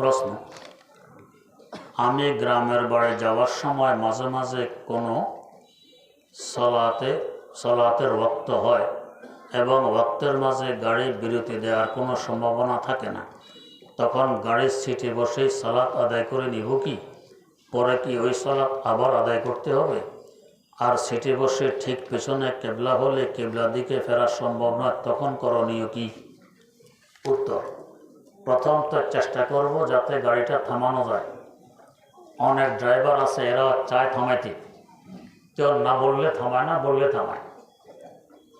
প্রশ্ন। আমি গ্রামের বাড়ি যাওয়ার সময় মাঝে মাঝে কোনো সলাতে, সলাতের রক্ত হয় এবং রক্তের মাঝে গাড়ি বিরতি দেওয়ার কোনো সম্ভাবনা থাকে না। তখন গাড়ির সিটে বসেই সালাত আদায় করে নিব কি? পরে কি ওই সালাত আবার আদায় করতে হবে? আর সিটে বসে ঠিক পেছনে কেবলা হলে কেবলা দিকে ফেরা সম্ভব নয়, তখন করণীয় কি? উত্তর। প্রথম তো চেষ্টা করব যাতে গাড়িটা থামানো যায়। অনেক ড্রাইভার আছে, এরা চায় থামাইতে। কেউ না বললে থামায় না, বললে থামায়।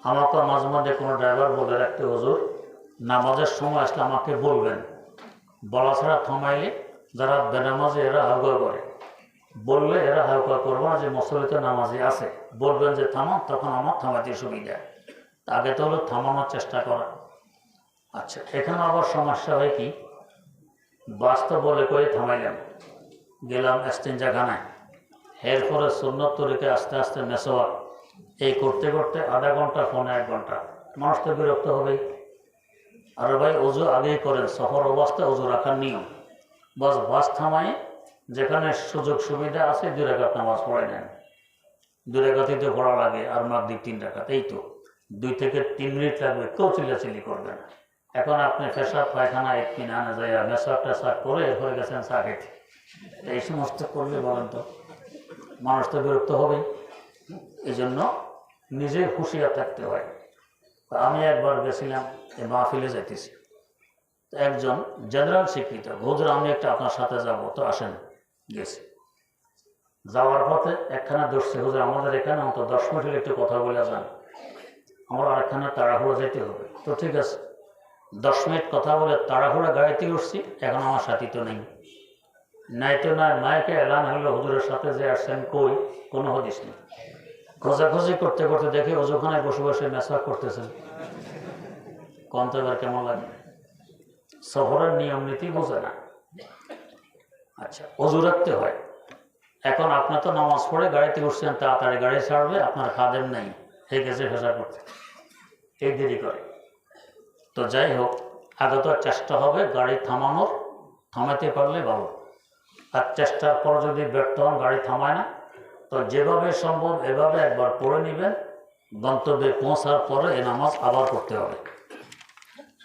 আমাকে মাঝে মাঝে কোনো ড্রাইভার বলে রাখতে, হুজুর, নামাজের সময় আসলে আমাকে বলবেন। বলা ছাড়া থামাইলে যারা বেনামাজি, এরা হালকা করে। বললে এরা হালকা করব না যে মসলিতে নামাজি আছে। বলবেন যে থামান তখন আমার থামাতে সুবিধা। আগে তো হলো থামানোর চেষ্টা করা। আচ্ছা এখানে আবার সমস্যা হয় কি? বাস্তব বলে করে থামাইলাম। গেলাম এস্তেঞ্জাখানায়। এরপরে সুন্নত তরিকে আস্তে আস্তে মেসোয়া এই করতে করতে আধা ঘণ্টা ফোনে এক ঘণ্টা। মানুষ তো বিরক্ত হবেই। আর ভাই, অজু আগেই করেন, সফর অবস্থায় অজু রাখার নিয়ম। বাস বাস থামায় যেখানে সুযোগ সুবিধা আছে, দুই রেখাত নামাজ পড়ে নেন। দুই রেখাতেই তো পড়া লাগে, আর মাগদিক তিন রেখাত। এই তো, দুই থেকে তিন মিনিট লাগবে কেউ চিল্লাচিল্লি করবে না এখন আপনি পেশাব, পায়খানা, এক কিনে আনা যায় মেসাব টেসাব করে এরপরে গেছেন চা খেতে এই সমস্ত করলে বলেন তো, মানুষ তো বিরক্ত হবেই এই জন্য নিজে হুঁশিয়ার থাকতে হয়। আমি একবার গেছিলাম এই মাহফিলে যাইতেছি। একজন জেনারেল স্বীকৃত হুজুর, আমি একটা আপনার সাথে যাব। তো আসেন, গেছি। যাওয়ার পথে একখানা দর্শে হুজুর, আমাদের এখানে অন্তত দশ মিনিট হলে একটু কথা বলে যান। আমার আরেকখানা তাড়াহুড়ো যেতে হবে। তো ঠিক আছে দশ মিনিট কথা বলে তাড়াহুড়া গাড়িতে উঠছি, এখন আমার সাথী তো নেই। নাই তো নয় মায়কে এলান হলো, হুজুরের সাথে যে আসছেন কই, কোনো হদিস নেই। খোঁজাখুঁজি করতে করতে দেখি অজুখানায় বসে বসে মেসওয়াক করতেছেন কন্ত এবার কেমন লাগে? সফরের নিয়ম নীতি বোঝে না। আচ্ছা অজু রাখতে হয়। এখন আপনার তো নামাজ পড়ে গাড়িতে উঠছেন, তাড়াতাড়ি গাড়ি ছাড়বে, আপনার খাদেম নেই? গেছে ফেসা করতে। এই দেরি করে। তো যাই হোক আগে তো চেষ্টা হবে, গাড়ি থামানোর থামাতে পারলে ভালো। আর চেষ্টার পর যদি ব্যর্থ হন, গাড়ি থামায় না। তো যেভাবে সম্ভব এভাবে একবার পড়ে নেবেন, গন্তব্যে পৌঁছার পরে এ নামাজ আবার করতে হবে।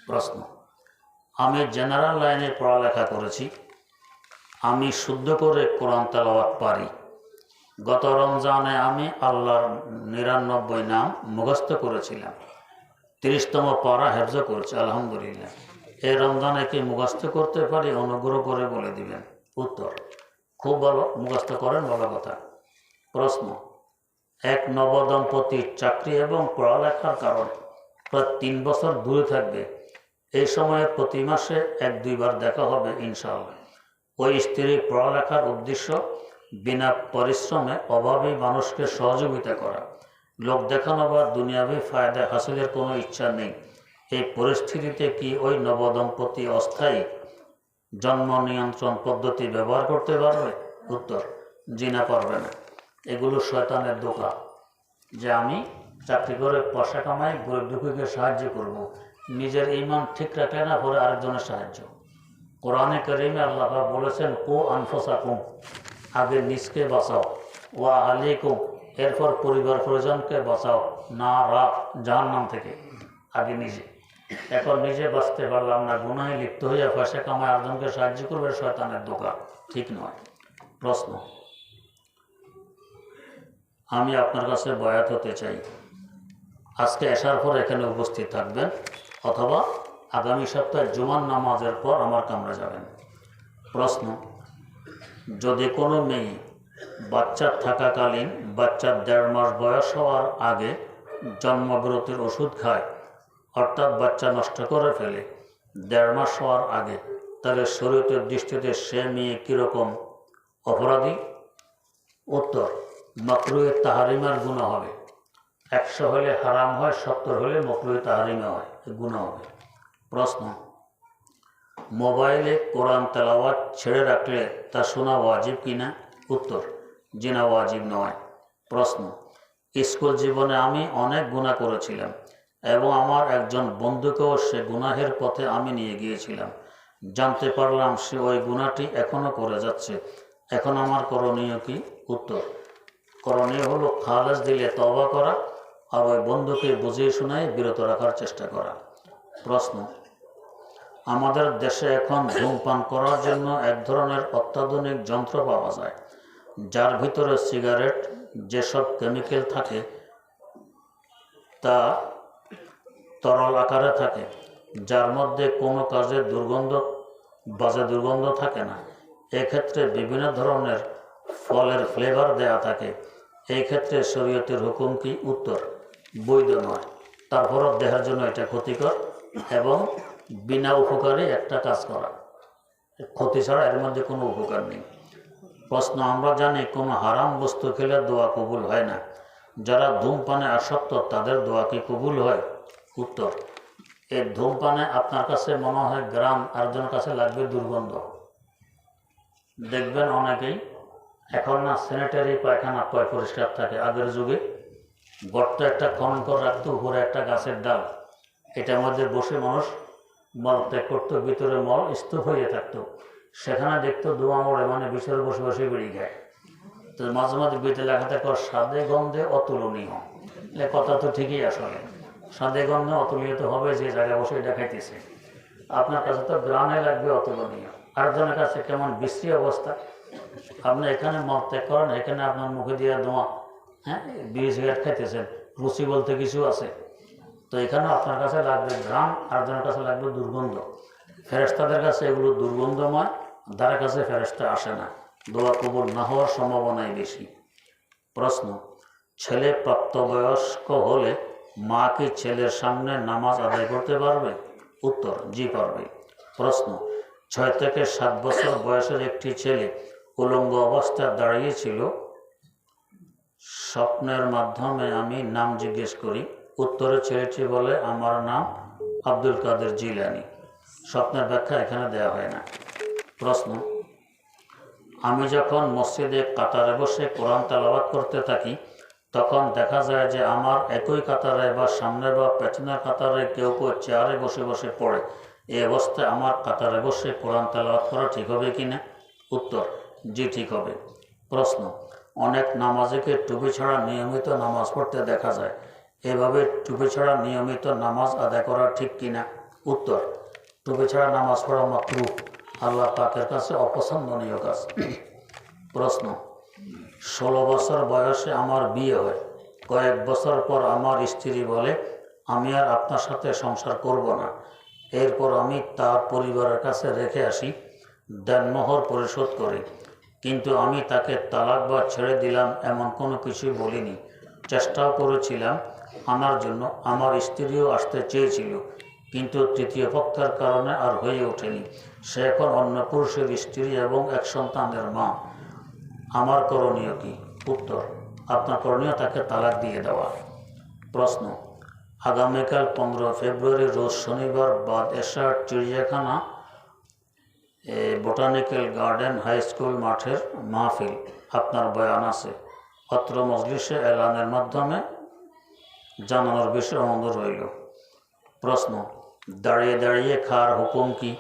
প্রশ্ন, আমি জেনারেল লাইনে পড়ালেখা করেছি, আমি শুদ্ধ করে কোরআন তেলাওয়াত পারি। গত রমজানে আমি আল্লাহর নিরানব্বই নাম মুখস্থ করেছিলাম। তিরিশতম পারা হেফজ করছে, আলহামদুলিল্লাহ। এই রমজানে কি মুখস্থ করতে পারি, অনুগ্রহ করে বলে দিবেন। উত্তর, খুব ভালো, মুখস্থ করেন, ভালো কথা। প্রশ্ন, এক নবদম্পতির চাকরি এবং পড়ালেখার কারণ প্রায় তিন বছর দূরে থাকবে। এই সময়ে প্রতি মাসে এক দুইবার দেখা হবে, ইনশাআল্লাহ। ওই স্ত্রীর পড়ালেখার উদ্দেশ্য, বিনা পরিশ্রমে অভাবী মানুষকে সহযোগিতা করা। লোক দেখানো বা দুনিয়াবী ফায়দা হাসিলের কোনো ইচ্ছা নেই। এই পরিস্থিতিতে কি ওই নবদম্পতি অস্থায়ী জন্ম নিয়ন্ত্রণ পদ্ধতি ব্যবহার করতে পারবে? উত্তর, জিনা পারবে না। এগুলো শয়তানের দোকা। যে আমি চাকরি করে পয়সা কামাই, গরিব দুঃখীকে সাহায্য করব। নিজের ইমান ঠিক রাখলে না পরে আরেকজনের সাহায্য। কোরআনে করিমে আল্লাহ বলেছেন, কো আনফোসাকুম আগে নিজকে বাঁচাও। ওয়া আলিকুম এরপর পরিবার পরিজনকে বাঁচাও। না রা জাহান নাম থেকে। আগে নিজে। এখন নিজে বাঁচতে পারলাম না গুনায় লিপ্ত হইয়া পয়সা কামায় আরেকজনকে সাহায্য করবে শয়তানের দোকান। ঠিক নয়। প্রশ্ন। আমি আপনার কাছে বয়াত হতে চাই। আজকে আসার পর এখানে উপস্থিত থাকবেন, অথবা আগামী সপ্তাহে জুমান নামাজের পর আমার কামরা যাবেন। প্রশ্ন। যদি কোনো মেয়ে বাচ্চা থাকাকালীন বাচ্চার দেড় মাস বয়স হওয়ার আগে জন্মবিরতির ওষুধ খায়, অর্থাৎ বাচ্চা নষ্ট করে ফেলে। দেড় মাস হওয়ার আগে তাহলে শরীরের দৃষ্টিতে সে মেয়ে কীরকম? অপরাধী? উত্তর, মকরুয়ে তাহারিমার গুণা হবে। একশো হলে হারাম হয়, সত্তর হলে মকরুয়ে তাহারিমা হয় গুণা হবে। প্রশ্ন, মোবাইলে কোরআন তেলাওয়াত ছেড়ে রাখলে তা শোনা ওয়াজিব কিনা? উত্তর জিনা ওয়াজিব নয়। প্রশ্ন, স্কুল জীবনে আমি অনেক গুণা করেছিলাম এবং আমার একজন বন্ধুকেও সে গুনাহের পথে আমি নিয়ে গিয়েছিলাম। জানতে পারলাম সে ওই গুণাটি এখনও করে যাচ্ছে। এখন আমার করণীয় কি? উত্তর, করণীয় হলো খালেজ দিলে তবা করা আর ওই বন্ধুকে বুঝিয়ে শোনায় বিরত রাখার চেষ্টা করা। প্রশ্ন, আমাদের দেশে এখন ধূমপান করার জন্য এক ধরনের অত্যাধুনিক যন্ত্র পাওয়া যায়। যার ভিতরে সিগারেট যেসব কেমিক্যাল থাকে, তা তরল আকারে থাকে, যার মধ্যে কোনো কাজে দুর্গন্ধ, বাজে দুর্গন্ধ থাকে না। এক্ষেত্রে বিভিন্ন ধরনের ফলের ফ্লেভার দেয়া থাকে। এই ক্ষেত্রে শরীয়তের হুকুম কি? উত্তর, বৈধ নয়। তারপরও দেহের জন্য এটা ক্ষতিকর এবং বিনা উপকারে একটা কাজ করা। ক্ষতি ছাড়া এর মধ্যে কোনো উপকার নেই। প্রশ্ন, আমরা জানি কোনো হারাম বস্তু খেলে দোয়া কবুল হয় না। যারা ধূমপানে আসক্ত, তাদের দোয়া কি কবুল হয়? উত্তর, এই ধূমপানে আপনার কাছে মনে হয় গ্রাম আরেকজনের কাছে লাগবে দুর্গন্ধ। দেখবেন অনেকেই, এখন না স্যানিটারি পায়খানা পয় পরিষ্কার থাকে। আগের যুগে গর্ত একটা খনন করে রাখতো, উপরে একটা গাছের ডাল। এটার মধ্যে বসে মানুষ মল ত্যাগ করতো, ভিতরে মল স্তূপ হয়ে থাকতো। সেখানে দেখতো দোয়া মরে মানে বিশাল বসে বসে বেরিয়ে যায়। তো মাঝে মাঝে বেঁধে লেখা থাকে স্বাদে গন্ধে অতুলনীয়। কথা তো ঠিকই আসলে। স্বাদে গন্ধে অতুলনীয় তো হবে যে জায়গায় বসে দেখাইতেছে। আপনার কাছে তো গ্রামে লাগবে অতুলনীয়। আরেকজনের কাছে কেমন বিশ্রী অবস্থা। আপনি এখানে মদ ত্যাগ করেন, এখানে আপনার মুখে দিয়ে দোয়া হ্যাঁ বিড়ি সিগারেট খাইতেছেন, রুচি বলতে কিছু আছে। তো এখানে আপনার কাছে লাগবে গ্রাম, আরেকজনের কাছে লাগবে দুর্গন্ধ। ফেরেস্তাদের কাছে এগুলো দুর্গন্ধময়। দ্বারা কাছে ফেরেস্তা আসে না। দোয়া কবুল না হওয়ার সম্ভাবনাই বেশি। প্রশ্ন, ছেলে প্রাপ্তবয়স্ক হলে মা কি ছেলের সামনে নামাজ আদায় করতে পারবে? উত্তর, জি পারবে। প্রশ্ন, ছয় থেকে সাত বছর বয়সের একটি ছেলে উলঙ্গ অবস্থায় দাঁড়িয়েছিল? স্বপ্নের মাধ্যমে আমি নাম জিজ্ঞেস করি। উত্তরে ছেলেটি বলে, আমার নাম আব্দুল কাদের জিলানি। স্বপ্নের ব্যাখ্যা এখানে দেওয়া হয় না। প্রশ্ন। আমি যখন মসজিদে কাতারে বসে কোরআন তালাবাত করতে থাকি, তখন দেখা যায় যে আমার একই কাতারে বা সামনে বা পেছনের কাতারে কেউ কেউ চেয়ারে বসে বসে পড়ে। এই অবস্থায় আমার কাতারে বসে কোরআন তালাবাত করা ঠিক হবে কি না? উত্তর, জি, ঠিক হবে। প্রশ্ন, অনেক নামাজিকে টুপি ছাড়া নিয়মিত নামাজ পড়তে দেখা যায়। এভাবে টুপি ছাড়া নিয়মিত নামাজ আদায় করা ঠিক কিনা উত্তর, টুপি ছাড়া নামাজ পড়া মাত্র আল্লাহ পাকের কাছে অপছন্দনীয় কাজ। প্রশ্ন, ষোলো বছর বয়সে আমার বিয়ে হয়। কয়েক বছর পর আমার স্ত্রী বলে, আমি আর আপনার সাথে সংসার করব না। এরপর আমি তার পরিবারের কাছে রেখে আসি, দেনমোহর পরিশোধ করি। কিন্তু আমি তাকে তালাক বা ছেড়ে দিলাম এমন কোনো কিছুই বলিনি। চেষ্টাও করেছিলাম, আনার জন্য। আমার স্ত্রীও আসতে চেয়েছিল। কিন্তু তৃতীয় পক্ষের কারণে আর হয়ে ওঠেনি। সে এখন অন্য পুরুষের স্ত্রী এবং এক সন্তানের মা। আমার করণীয় কি? উত্তর, আপনার করণীয় তাকে তালাক দিয়ে দেওয়া। প্রশ্ন, আগামীকাল পনেরো ফেব্রুয়ারি, রোজ শনিবার বাদ এশার চিড়িয়াখানা বোটানিক্যাল গার্ডেন হাই স্কুল মাঠের মাহফিল। আপনার বয়ান আছে। অত্র মজলিসে এলানের মাধ্যমে জানানোর বিষয়ে অনুরোধ রইল। প্রশ্ন দাঁড়িয়ে দাঁড়িয়ে খাওয়ার হুকুম কি?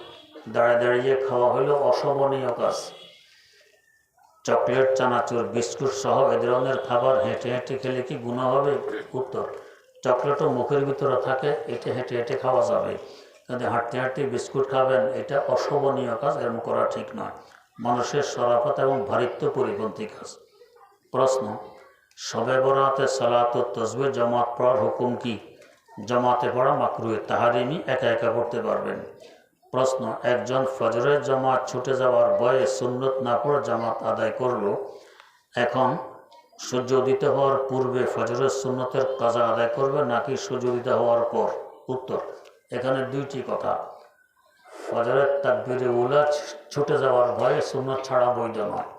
দাঁড়িয়ে দাঁড়িয়ে খাওয়া হলো অশোভনীয় কাজ। চকলেট, চানাচুর, বিস্কুট সহ এ ধরনের খাবার হেঁটে হেঁটে খেলে কি গুণা হবে? উত্তর, চকলেটও মুখের ভিতরে থাকে, এটা হেঁটে হেঁটে খাওয়া যাবে। কিন্তু হাঁটতে হাঁটতে বিস্কুট খাবেন, এটা অশোভনীয় কাজ এরকম করা ঠিক নয়। মানুষের সরাফত এবং ভারিত্ব পরিপন্থী কাজ। প্রশ্ন, সবে বরাতে সালাত ও তসবে জমাত পড়ার হুকুম কি? জমাতে পড়া মাকরুয়ে তাহারিমি একা একা পড়তে পারবেন। প্রশ্ন, একজন ফজরের জামাত ছুটে যাওয়ার ভয়ে সুন্নত না পড়ে জামাত আদায় করল। এখন সূর্য উদিত হওয়ার পূর্বে ফজরের সুন্নতের কাজা আদায় করবে নাকি সূর্য উদিত হওয়ার পর? উত্তর, এখানে দুইটি কথা। ফজরের তাকবিরে উলা ছুটে যাওয়ার ভয়ে সুন্নত ছাড়া বৈধ নয়।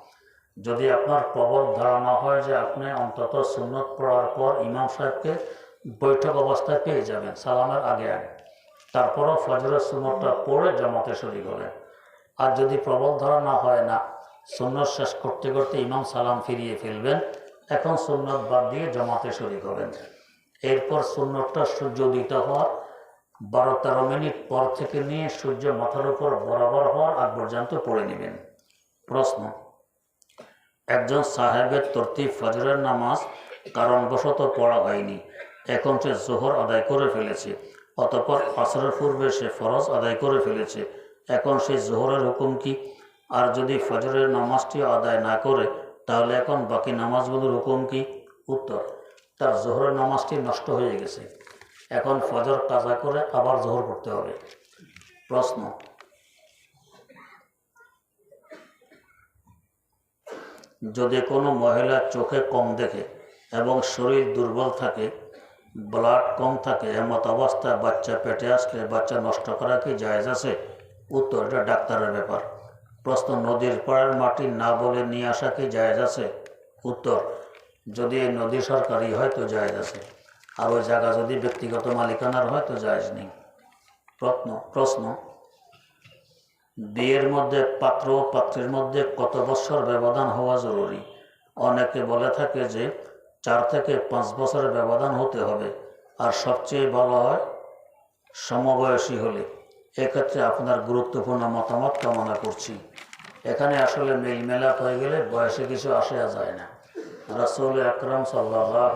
যদি আপনার প্রবল ধারণা হয় যে আপনি অন্তত সুন্নত পড়ার পর ইমাম সাহেবকে বৈঠক অবস্থায় পেয়ে যাবেন, সালামের আগে আগে। তারপরও ফজরের সুন্নতটা পড়ে জামাতে শরীর হলেন আর যদি প্রবল ধারণা হয় না, সুন্নত শেষ করতে করতে ইমাম সালাম ফিরিয়ে ফেলবেন, এখন সুন্নত বাদ দিয়ে জামাতে শরীর হবেন। এরপর সুন্নতটা সূর্য উদিত হওয়ার বারো তেরো মিনিট পর থেকে নিয়ে সূর্য মাথার উপর বরাবর হওয়ার আগ পর্যন্ত পড়ে নেবেন। প্রশ্ন, একজন সাহেবের তরতিব ফজরের নামাজ কারণবশত পড়া হয়নি। এখন সে জোহর আদায় করে ফেলেছে, অতপর আসরের পূর্বে সে ফরজ আদায় করে ফেলেছে। এখন সেই জোহরের হুকুম কি? আর যদি ফজরের নামাজটি আদায় না করে, তাহলে এখন বাকি নামাজগুলোর হুকুম কি? উত্তর, তার জোহরের নামাজটি নষ্ট হয়ে গেছে। এখন ফজর কাজা করে আবার জোহর করতে হবে। প্রশ্ন, যদি কোনো মহিলা চোখে কম দেখে এবং শরীর দুর্বল থাকে ব্লাড কম থাকে এমত অবস্থায় বাচ্চা পেটে আসলে বাচ্চা নষ্ট করা কি জায়জ আছে? উত্তর, এটা ডাক্তারের ব্যাপার। প্রশ্ন, নদীর পাড়ার মাটি না বলে নিয়ে আসা কি জায়েজ আছে? উত্তর, যদি এই নদী সরকারি হয় তো জায়জ আছে। আর ওই জায়গা যদি ব্যক্তিগত মালিকানার হয় তো জায়জ নেই। প্রশ্ন প্রশ্ন, বিয়ের মধ্যে, পাত্র ও পাত্রের মধ্যে কত বছর ব্যবধান হওয়া জরুরি? অনেকে বলে থাকে যে চার থেকে পাঁচ বছরের ব্যবধান হতে হবে। আর সবচেয়ে ভালো হয় সমবয়সী হলে। এক্ষেত্রে আপনার গুরুত্বপূর্ণ মতামত কামনা করছি। এখানে আসলে মিল মেলাপ হয়ে গেলে বয়সে কিছু আসে যায় না। রাসুল আকরম সাল্লাহ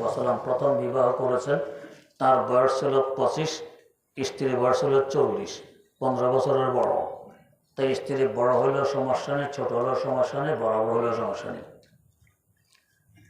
ওয়াসাল্লাম প্রথম বিবাহ করেছেন। তার বয়স ছিল পঁচিশ, স্ত্রীর বয়স ছিল চল্লিশ, পনেরো বছরের বড়। তাই স্ত্রী বড় হলেও সমস্যা নেই, ছোটো হলেও সমস্যা নেই, বড় হলেও সমস্যা নেই।